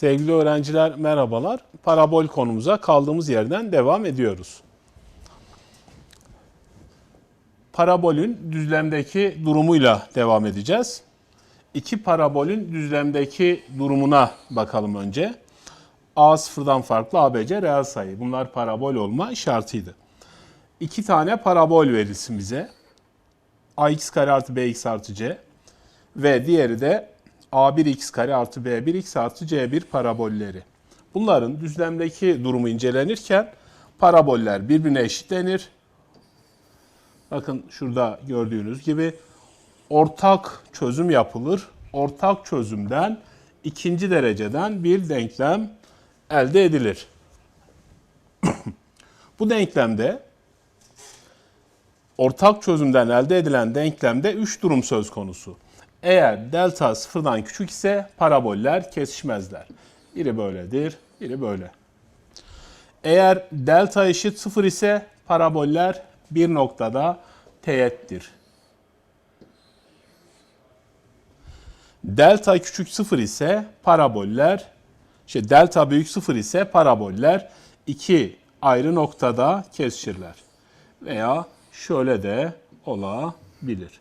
Sevgili öğrenciler merhabalar. Parabol konumuza kaldığımız yerden devam ediyoruz. Parabolün düzlemdeki durumuyla devam edeceğiz. İki parabolün düzlemdeki durumuna bakalım önce. A sıfırdan farklı ABC reel sayı. Bunlar parabol olma şartıydı. İki tane parabol verilsin bize. ax kare artı bx artı c ve diğeri de a1x kare artı b1x artı c1 parabolleri. Bunların düzlemdeki durumu incelenirken paraboller birbirine eşitlenir. Bakın şurada gördüğünüz gibi ortak çözüm yapılır. Ortak çözümden ikinci dereceden bir denklem elde edilir. Bu denklemde ortak çözümden elde edilen denklemde 3 durum söz konusu. Eğer delta sıfırdan küçük ise paraboller kesişmezler. Biri böyledir, biri böyle. Eğer delta eşit sıfır ise paraboller bir noktada teğettir. Delta küçük sıfır ise paraboller, şey delta büyük sıfır ise paraboller iki ayrı noktada kesişirler. Veya şöyle de olabilir.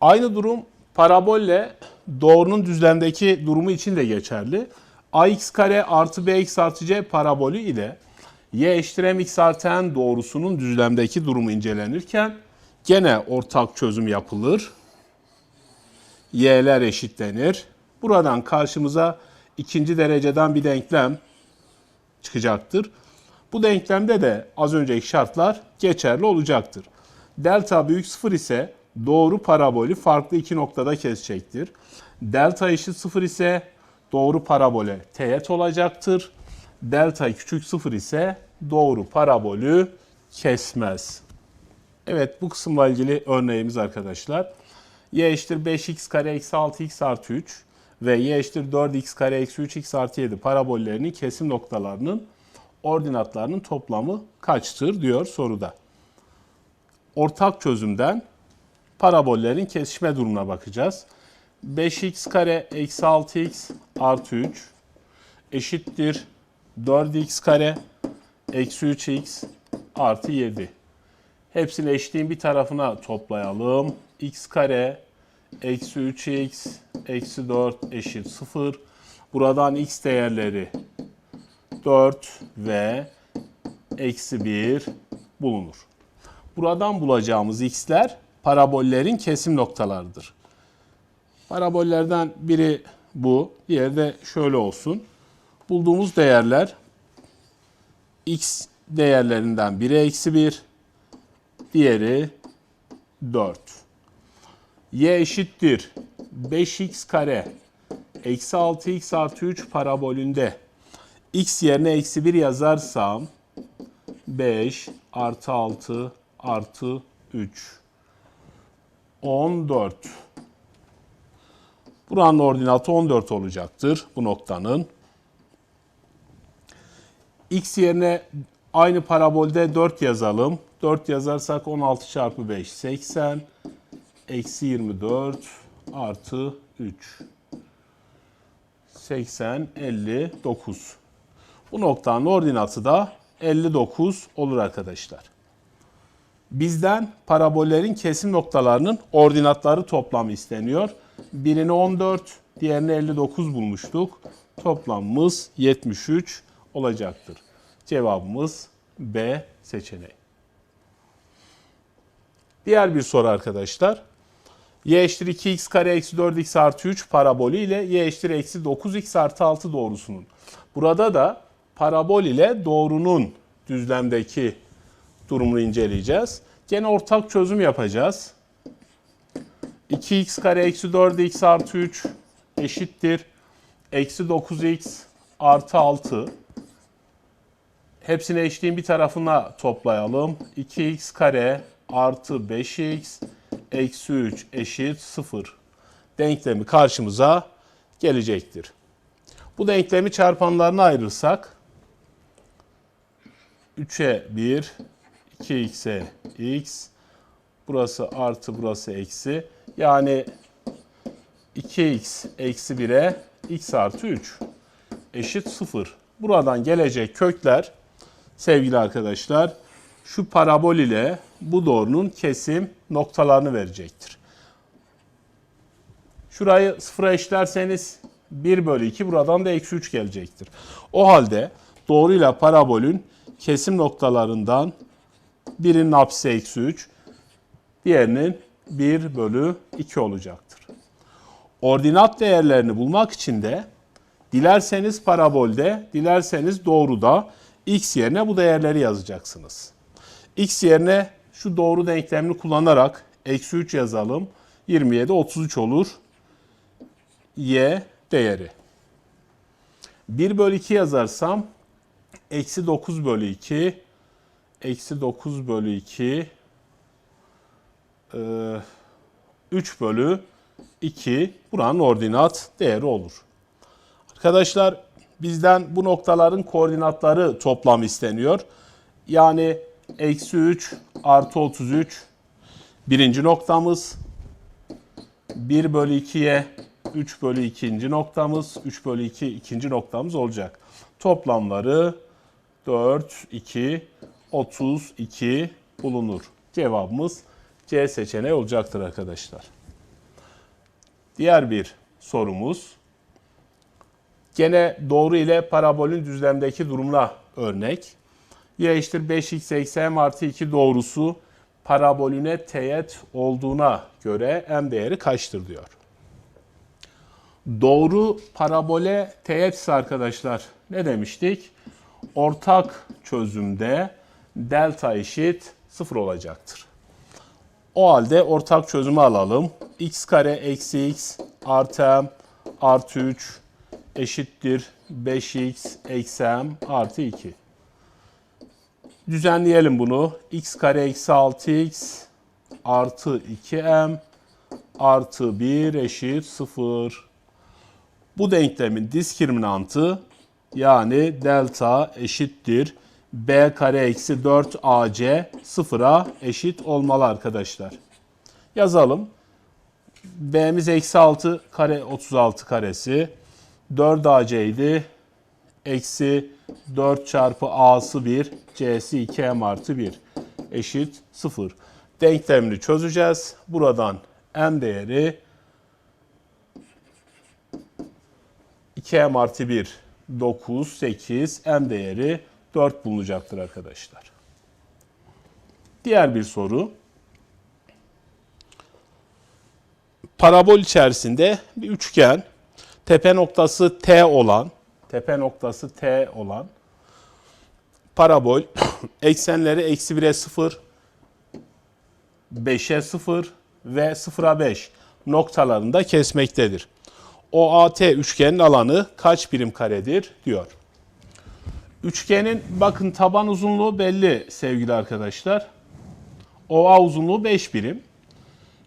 Aynı durum parabolle doğrunun düzlemdeki durumu için de geçerli. ax kare artı bx artı c parabolü ile y eşittir mx artı n doğrusunun düzlemdeki durumu incelenirken gene ortak çözüm yapılır. y'ler eşitlenir. Buradan karşımıza ikinci dereceden bir denklem çıkacaktır. Bu denklemde de az önceki şartlar geçerli olacaktır. Delta büyük sıfır ise doğru parabolü farklı iki noktada kesecektir. Delta eşit sıfır ise doğru parabole teğet olacaktır. Delta küçük sıfır ise doğru parabolü kesmez. Evet bu kısımla ilgili örneğimiz arkadaşlar. y eşittir 5x kare eksi 6x artı 3 ve y eşittir 4x kare eksi 3x artı 7 parabollerinin kesim noktalarının ordinatlarının toplamı kaçtır diyor soruda. Ortak çözümden parabollerin kesişme durumuna bakacağız. 5x kare eksi 6x artı 3 eşittir 4x kare eksi 3x artı 7. Hepsini eşitliğin bir tarafına toplayalım. x kare eksi 3x eksi 4 eşit 0. Buradan x değerleri 4 ve eksi 1 bulunur. Buradan bulacağımız x'ler parabollerin kesim noktalarıdır. Parabollerden biri bu, diğeri de şöyle olsun. Bulduğumuz değerler x değerlerinden biri eksi 1, diğeri 4. y eşittir 5x kare eksi 6x artı 3 parabolünde x yerine eksi 1 yazarsam 5 artı 6 artı 3 14. Buranın ordinatı 14 olacaktır bu noktanın. X yerine aynı parabolde 4 yazalım. 4 yazarsak 16 çarpı 5 80 eksi 24 artı 3 80 59. Bu noktanın ordinatı da 59 olur arkadaşlar. Bizden parabollerin kesim noktalarının ordinatları toplamı isteniyor. Birini 14, diğerini 59 bulmuştuk. Toplamımız 73 olacaktır. Cevabımız B seçeneği. Diğer bir soru arkadaşlar. y eşittir 2x kare eksi 4x artı 3 parabolü ile y eşittir eksi 9x artı 6 doğrusunun. Burada da parabol ile doğrunun düzlemdeki durumunu inceleyeceğiz. Gene ortak çözüm yapacağız. 2x kare eksi 4x artı 3 eşittir. Eksi 9x artı 6. Hepsini eşliğin bir tarafına toplayalım. 2x kare artı 5x eksi 3 eşit 0. Denklemi karşımıza gelecektir. Bu denklemi çarpanlarına ayırırsak 3'e 1, 2x'e x, burası artı burası eksi. Yani 2x eksi 1'e x artı 3 eşit 0. Buradan gelecek kökler sevgili arkadaşlar şu parabol ile bu doğrunun kesim noktalarını verecektir. Şurayı sıfıra eşlerseniz 1 bölü 2 buradan da eksi 3 gelecektir. O halde doğruyla parabolün kesim noktalarından birinin apsisi eksi 3, diğerinin 1 bölü 2 olacaktır. Ordinat değerlerini bulmak için de dilerseniz parabolde, dilerseniz doğruda x yerine bu değerleri yazacaksınız. x yerine şu doğru denklemini kullanarak eksi 3 yazalım. 27, 33 olur. y değeri. 1 bölü 2 yazarsam eksi 9 bölü 2 eksi 9 bölü 2 e, 3 bölü 2 buranın ordinat değeri olur. Arkadaşlar bizden bu noktaların koordinatları toplam isteniyor. Yani eksi 3 artı 33 birinci noktamız. 1 bölü 2'ye 3 bölü ikinci noktamız. 3 bölü 2 ikinci noktamız olacak. Toplamları 4, 2, 32 bulunur. Cevabımız C seçeneği olacaktır arkadaşlar. Diğer bir sorumuz. Gene doğru ile parabolün düzlemdeki durumuna örnek. Y eşittir 5x eksi m artı 2 doğrusu parabolüne teğet olduğuna göre m değeri kaçtır diyor. Doğru parabole teğetse arkadaşlar ne demiştik? Ortak çözümde delta eşit 0 olacaktır. O halde ortak çözümü alalım. x kare eksi x artı m artı 3 eşittir 5x eksi m artı 2. Düzenleyelim bunu. x kare eksi 6x artı 2m artı 1 eşit 0. Bu denklemin diskriminantı yani delta eşittir b kare eksi 4ac sıfıra eşit olmalı arkadaşlar. Yazalım. b'miz eksi 6 kare 36 karesi 4ac idi. Eksi 4 çarpı a'sı 1 c'si 2m artı 1 eşit 0. Denklemini çözeceğiz. Buradan m değeri 2m artı 1 9, 8, m değeri 4 bulunacaktır arkadaşlar. Diğer bir soru. Parabol içerisinde bir üçgen, tepe noktası T olan, tepe noktası T olan parabol eksenleri eksi 1'e 0, 5'e 0 ve 0'a 5 noktalarında kesmektedir. OAT üçgenin alanı kaç birim karedir diyor. Üçgenin bakın taban uzunluğu belli sevgili arkadaşlar. OA uzunluğu 5 birim.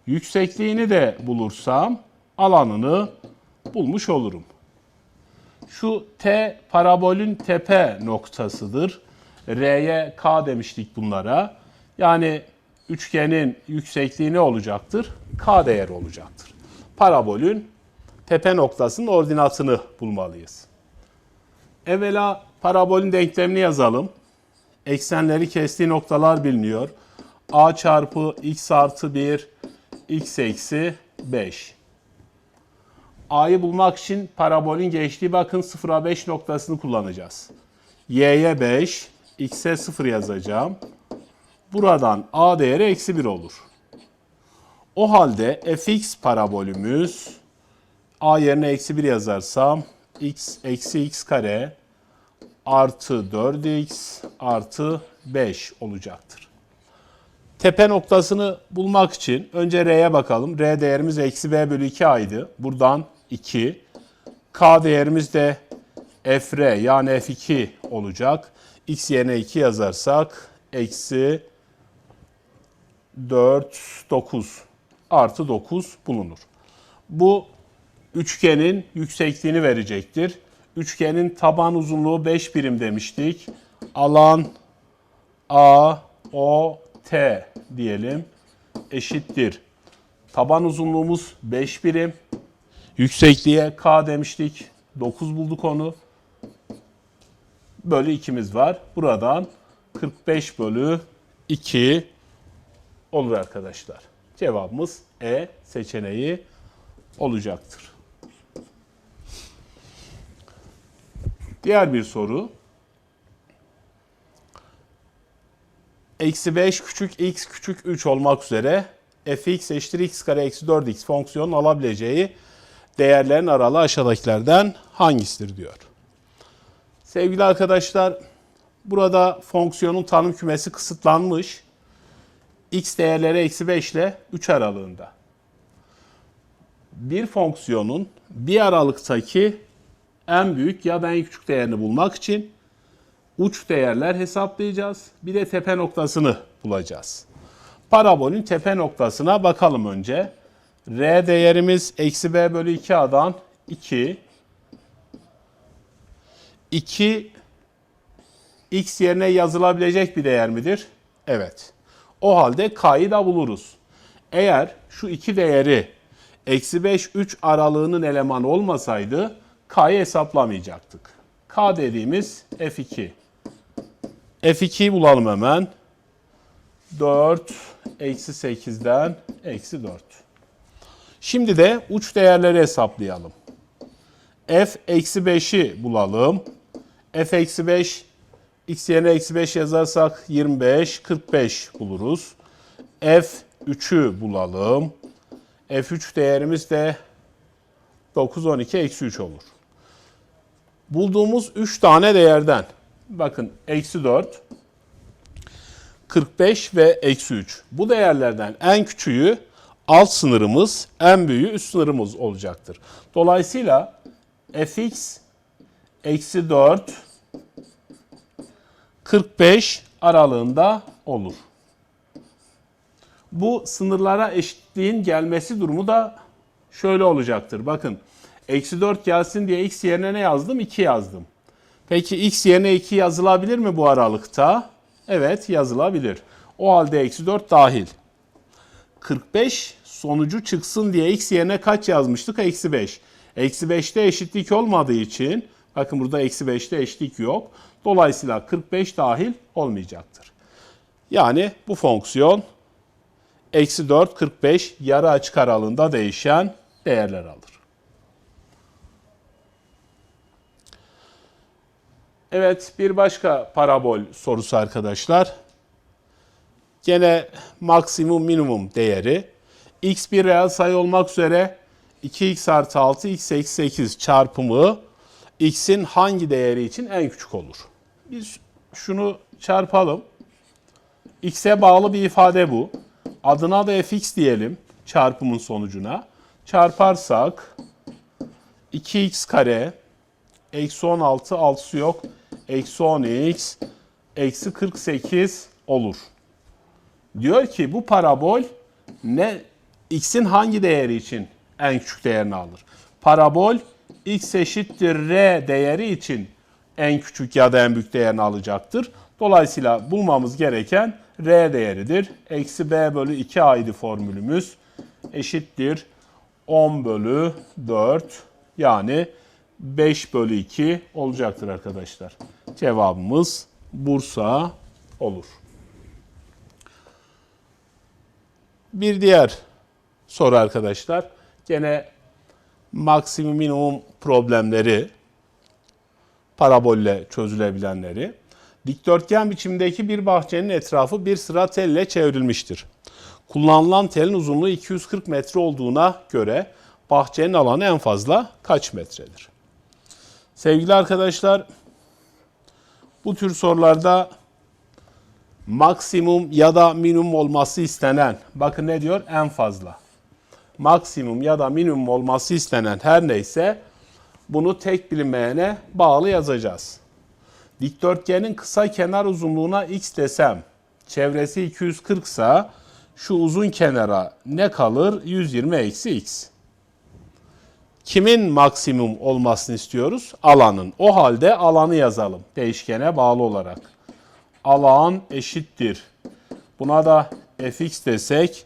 Yüksekliğini de bulursam alanını bulmuş olurum. Şu T parabolün tepe noktasıdır. R'ye K demiştik bunlara. Yani üçgenin yüksekliği ne olacaktır? K değeri olacaktır. Parabolün tepe noktasının ordinatını bulmalıyız. Evvela parabolün denklemini yazalım. Eksenleri kestiği noktalar biliniyor. a çarpı x artı 1, x eksi 5. a'yı bulmak için parabolün geçtiği bakın 0'a 5 noktasını kullanacağız. y'ye 5, x'e 0 yazacağım. Buradan a değeri eksi 1 olur. O halde fx parabolümüz a yerine eksi 1 yazarsam x eksi x kare artı 4x artı 5 olacaktır. Tepe noktasını bulmak için önce R'ye bakalım. R değerimiz eksi B bölü 2 aydı. Buradan 2. K değerimiz de Fr yani F2 olacak. X yerine 2 yazarsak eksi 4, 9 artı 9 bulunur. Bu üçgenin yüksekliğini verecektir. Üçgenin taban uzunluğu 5 birim demiştik. Alan A, O, T diyelim eşittir. Taban uzunluğumuz 5 birim. Yüksekliğe k demiştik. 9 bulduk onu. Bölü 2'miz var. Buradan 45 bölü 2 olur arkadaşlar. Cevabımız E seçeneği olacaktır. Diğer bir soru. Eksi 5 küçük x küçük 3 olmak üzere fx eşittir x kare eksi 4x fonksiyonun alabileceği değerlerin aralığı aşağıdakilerden hangisidir diyor. Sevgili arkadaşlar burada fonksiyonun tanım kümesi kısıtlanmış. x değerleri eksi 5 ile 3 aralığında. Bir fonksiyonun bir aralıktaki en büyük ya da en küçük değerini bulmak için uç değerler hesaplayacağız. Bir de tepe noktasını bulacağız. Parabolün tepe noktasına bakalım önce. R değerimiz eksi b bölü 2a'dan 2. 2 x yerine yazılabilecek bir değer midir? Evet. O halde k'yı da buluruz. Eğer şu iki değeri eksi 5 3 aralığının elemanı olmasaydı k'yı hesaplamayacaktık. k dediğimiz f2. f2'yi bulalım hemen. 4 eksi 8'den eksi 4. Şimdi de uç değerleri hesaplayalım. f eksi 5'i bulalım. f eksi 5 x yerine eksi 5 yazarsak 25, 45 buluruz. f 3'ü bulalım. f3 değerimiz de 9, 12, eksi 3 olur. Bulduğumuz 3 tane değerden, bakın eksi 4, 45 ve eksi 3. Bu değerlerden en küçüğü alt sınırımız, en büyüğü üst sınırımız olacaktır. Dolayısıyla fx eksi 4 45 aralığında olur. Bu sınırlara eşitliğin gelmesi durumu da şöyle olacaktır. Bakın eksi 4 gelsin diye x yerine ne yazdım? 2 yazdım. Peki x yerine 2 yazılabilir mi bu aralıkta? Evet yazılabilir. O halde eksi 4 dahil. 45 sonucu çıksın diye x yerine kaç yazmıştık? Eksi 5. Eksi 5'te eşitlik olmadığı için bakın burada eksi 5'te eşitlik yok. Dolayısıyla 45 dahil olmayacaktır. Yani bu fonksiyon eksi 4, 45 yarı açık aralığında değişen değerler alır. Evet bir başka parabol sorusu arkadaşlar. Gene maksimum minimum değeri. x bir reel sayı olmak üzere 2x artı 6 x eksi 8 çarpımı x'in hangi değeri için en küçük olur? Biz şunu çarpalım. x'e bağlı bir ifade bu. Adına da fx diyelim çarpımın sonucuna. Çarparsak 2x kare eksi 16 altısı yok. Eksi 10x eksi 48 olur. Diyor ki bu parabol ne x'in hangi değeri için en küçük değerini alır? Parabol x eşittir r değeri için en küçük ya da en büyük değerini alacaktır. Dolayısıyla bulmamız gereken r değeridir. Eksi b bölü 2 idi formülümüz. Eşittir 10 bölü 4 yani 5 bölü 2 olacaktır arkadaşlar. Cevabımız Bursa olur. Bir diğer soru arkadaşlar. Gene maksimum minimum problemleri parabolle çözülebilenleri. Dikdörtgen biçimdeki bir bahçenin etrafı bir sıra telle çevrilmiştir. Kullanılan telin uzunluğu 240 metre olduğuna göre bahçenin alanı en fazla kaç metredir? Sevgili arkadaşlar, bu tür sorularda maksimum ya da minimum olması istenen, bakın ne diyor? En fazla. Maksimum ya da minimum olması istenen her neyse bunu tek bilinmeyene bağlı yazacağız. Dikdörtgenin kısa kenar uzunluğuna x desem, çevresi 240 ise şu uzun kenara ne kalır? 120 eksi x. Kimin maksimum olmasını istiyoruz? Alanın. O halde alanı yazalım değişkene bağlı olarak. Alan eşittir. Buna da fx desek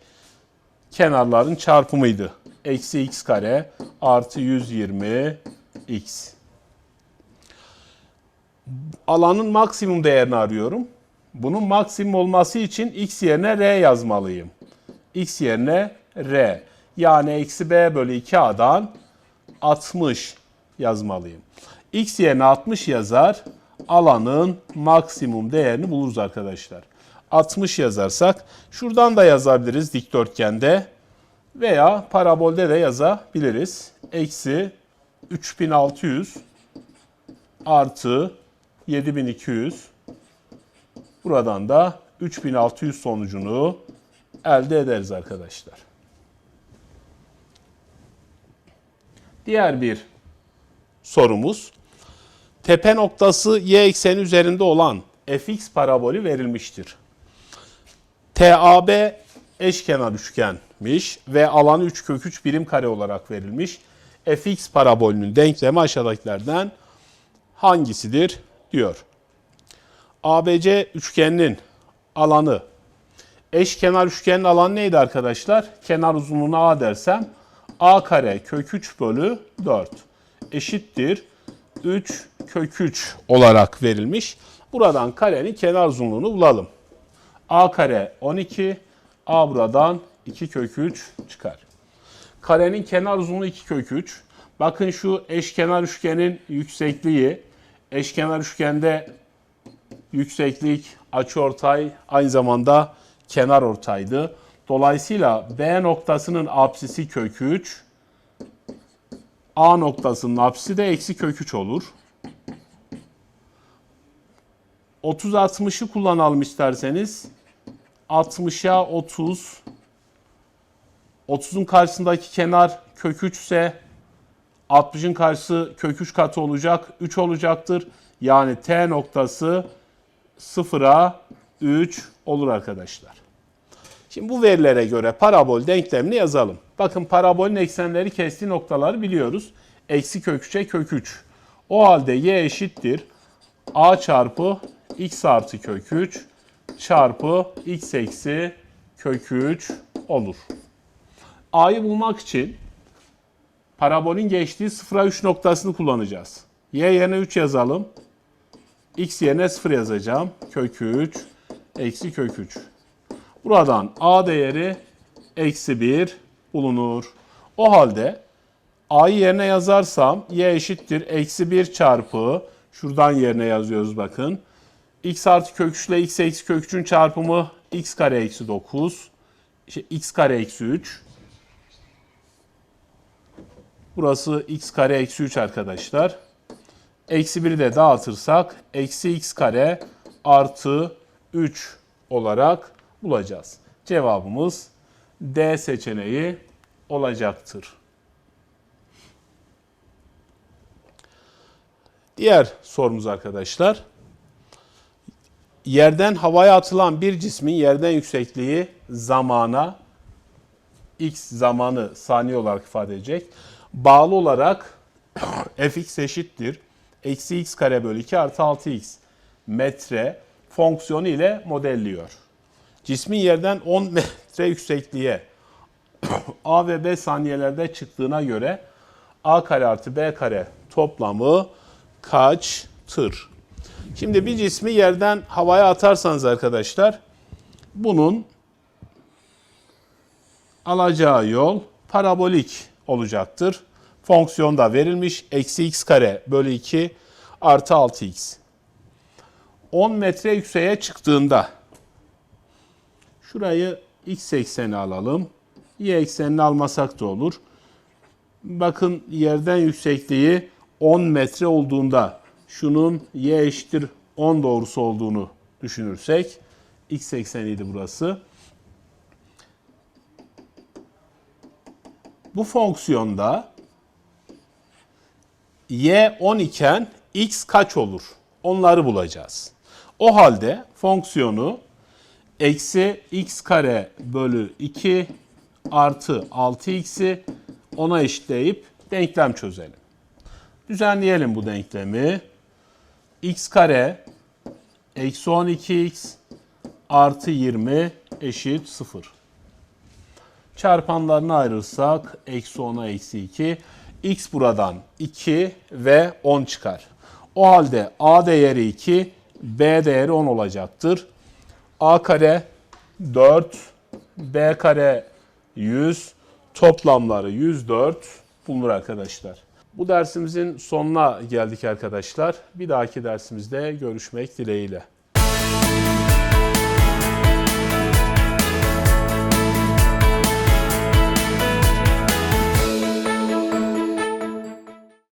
kenarların çarpımıydı. eksi x kare artı 120 x. Alanın maksimum değerini arıyorum. Bunun maksimum olması için x yerine r yazmalıyım. x yerine r. Yani eksi b bölü 2a'dan 60 yazmalıyım. x yerine 60 yazar, alanın maksimum değerini buluruz arkadaşlar. 60 yazarsak şuradan da yazabiliriz dikdörtgende veya parabolde de yazabiliriz. Eksi 3600 artı 7200 buradan da 3600 sonucunu elde ederiz arkadaşlar. Diğer bir sorumuz. Tepe noktası y ekseni üzerinde olan fx parabolü verilmiştir. TAB eşkenar üçgenmiş ve alanı 3 kök 3 birim kare olarak verilmiş. fx parabolünün denklemi aşağıdakilerden hangisidir diyor. ABC üçgeninin alanı eşkenar üçgenin alanı neydi arkadaşlar? Kenar uzunluğuna A dersem A kare kök 3 bölü 4 eşittir 3 kök 3 olarak verilmiş. Buradan karenin kenar uzunluğunu bulalım. A kare 12, A buradan 2 kök 3 çıkar. Karenin kenar uzunluğu 2 kök 3. Bakın şu eşkenar üçgenin yüksekliği, eşkenar üçgende yükseklik, açıortay aynı zamanda kenar ortaydı. Dolayısıyla B noktasının apsisi kök 3, A noktasının apsisi de eksi kök 3 olur. 30-60'ı kullanalım isterseniz. 60'a 30. 30'un karşısındaki kenar kök 3 ise 60'ın karşısı kök 3 katı olacak. 3 olacaktır. Yani T noktası 0'a 3 olur arkadaşlar. Şimdi bu verilere göre parabol denklemini yazalım. Bakın parabolün eksenleri kestiği noktaları biliyoruz. Eksi kök 3'e kök 3. O halde y eşittir. a çarpı x artı kök 3 çarpı x eksi kök 3 olur. A'yı bulmak için parabolün geçtiği 0'a 3 noktasını kullanacağız. Y yerine 3 yazalım. X yerine 0 yazacağım. Kök 3 eksi kök 3. Buradan A değeri eksi 1 bulunur. O halde A'yı yerine yazarsam Y eşittir eksi 1 çarpı şuradan yerine yazıyoruz bakın. X artı kök 3 ile X eksi kök 3'ün çarpımı X kare eksi 9. İşte X kare eksi 3. Burası X kare eksi 3 arkadaşlar. Eksi 1'i de dağıtırsak eksi X kare artı 3 olarak bulacağız. Cevabımız D seçeneği olacaktır. Diğer sorumuz arkadaşlar. Yerden havaya atılan bir cismin yerden yüksekliği zamana x zamanı saniye olarak ifade edecek. Bağlı olarak fx eşittir. Eksi x kare bölü 2 artı 6x metre fonksiyonu ile modelliyor. Cismin yerden 10 metre yüksekliğe a ve b saniyelerde çıktığına göre a kare artı b kare toplamı kaçtır? Şimdi bir cismi yerden havaya atarsanız arkadaşlar bunun alacağı yol parabolik olacaktır. Fonksiyon da verilmiş. Eksi x kare bölü 2 artı 6x. 10 metre yükseğe çıktığında şurayı x ekseni alalım. Y eksenini almasak da olur. Bakın yerden yüksekliği 10 metre olduğunda şunun y eşittir 10 doğrusu olduğunu düşünürsek x ekseniydi burası. Bu fonksiyonda y 10 iken x kaç olur? Onları bulacağız. O halde fonksiyonu eksi x kare bölü 2 artı 6x'i ona eşitleyip denklem çözelim. Düzenleyelim bu denklemi. x kare eksi 12x artı 20 eşit 0. Çarpanlarına ayırırsak eksi 10'a eksi 2. X buradan 2 ve 10 çıkar. O halde A değeri 2, B değeri 10 olacaktır. A kare 4, B kare 100, toplamları 104 bulunur arkadaşlar. Bu dersimizin sonuna geldik arkadaşlar. Bir dahaki dersimizde görüşmek dileğiyle.